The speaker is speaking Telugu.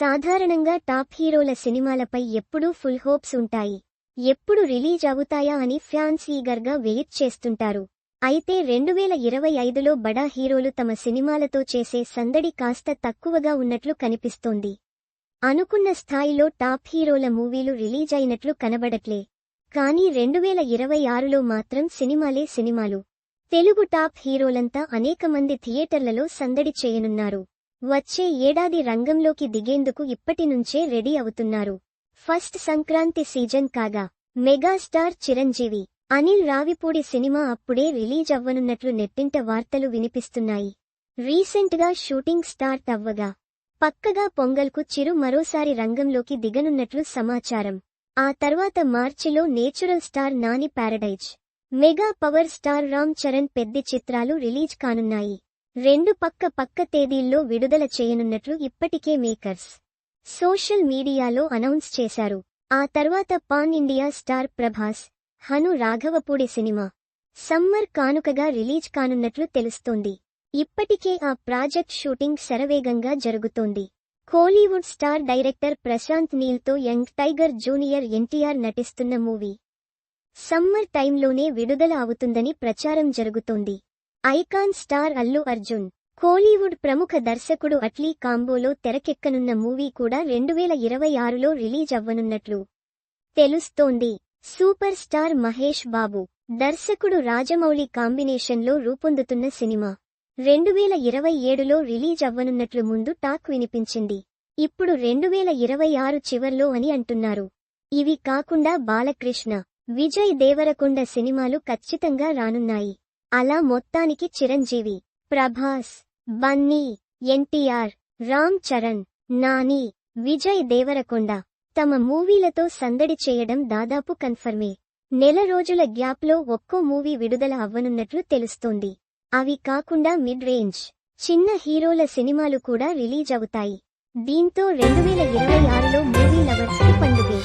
సాధారణంగా టాప్ హీరోల సినిమాలపై ఎప్పుడూ ఫుల్ హోప్స్ ఉంటాయి. ఎప్పుడు రిలీజ్ అవుతాయా అని ఫ్యాన్స్ ఈగర్గా వెయిట్ చేస్తుంటారు. అయితే రెండు వేల ఇరవై ఐదులో బడా హీరోలు తమ సినిమాలతో చేసే సందడి కాస్త తక్కువగా ఉన్నట్లు కనిపిస్తోంది. అనుకున్న స్థాయిలో టాప్ హీరోల మూవీలు రిలీజ్ అయినట్లు కనబడట్లే. కానీ రెండు వేల ఇరవై ఆరులో మాత్రం సినిమాలే సినిమాలు. తెలుగు టాప్ హీరోలంతా అనేక మంది థియేటర్లలో సందడి చేయనున్నారు. వచ్చే ఏడాది రంగంలోకి దిగేందుకు ఇప్పటినుంచే రెడీ అవుతున్నారు. ఫస్ట్ సంక్రాంతి సీజన్ కాగా మెగాస్టార్ చిరంజీవి అనిల్ రావిపూడి సినిమా అప్పుడే రిలీజ్ అవ్వనున్నట్లు నెట్టింట వార్తలు వినిపిస్తున్నాయి. రీసెంట్గా షూటింగ్ స్టార్ట్ అవ్వగా పక్కగా పొంగల్కు చిరు మరోసారి రంగంలోకి దిగనున్నట్లు సమాచారం. ఆ తర్వాత మార్చిలో natural star Nani paradise mega power star Ram Charan Peddi చిత్రాలు రిలీజ్ కానున్నాయి. రెండు పక్క పక్క తేదీల్లో విడుదల చేయనున్నట్లు ఇప్పటికే మేకర్స్ సోషల్ మీడియాలో అనౌన్స్ చేశారు. ఆ తర్వాత pan India star Prabhas Hanu Raghavapudi cinema summer కానుకగా రిలీజ్ కానున్నట్లు తెలుస్తోంది. ఇప్పటికే ఆ ప్రాజెక్ట్ షూటింగ్ శరవేగంగా జరుగుతోంది. కోలీవుడ్ స్టార్ డైరెక్టర్ ప్రశాంత్ నీల్తో యంగ్ టైగర్ జూనియర్ ఎన్టీఆర్ నటిస్తున్న మూవీ సమ్మర్ టైంలోనే విడుదల అవుతుందని ప్రచారం జరుగుతోంది. Icon star Allu Arjun Kollywood ప్రముఖ దర్శకుడు అట్లీ కాంబోలో తెరకెక్కనున్న మూవీ కూడా రెండు వేల ఇరవై ఆరులో రిలీజ్ అవ్వనున్నట్లు తెలుస్తోంది. సూపర్ స్టార్ మహేష్ బాబు దర్శకుడు రాజమౌళి కాంబినేషన్లో రూపొందుతున్న సినిమా రెండు వేల ఇరవై ఏడులో రిలీజ్ అవ్వనున్నట్లు ముందు టాక్ వినిపించింది. ఇప్పుడు రెండు వేల ఇరవై ఆరు చివర్లో అని అంటున్నారు. ఇవి కాకుండా బాలకృష్ణ విజయ్ దేవరకొండ సినిమాలు ఖచ్చితంగా రానున్నాయి. అలా మొత్తానికి చిరంజీవి ప్రభాస్ బన్నీ ఎన్టీఆర్ రామ్ చరణ్ నాని విజయ్ దేవరకొండ తమ మూవీలతో సందడి చేయడం దాదాపు కన్ఫర్మే. నెల రోజుల గ్యాప్లో ఒక్కో మూవీ విడుదల అవ్వనున్నట్లు తెలుస్తోంది. అవి కాకుండా మిడ్ రేంజ్ చిన్న హీరోల సినిమాలు కూడా రిలీజ్ అవుతాయి దీంతో రెండు వేల ఇరవై ఆరులో మూవీ లవర్స్ పండుగే.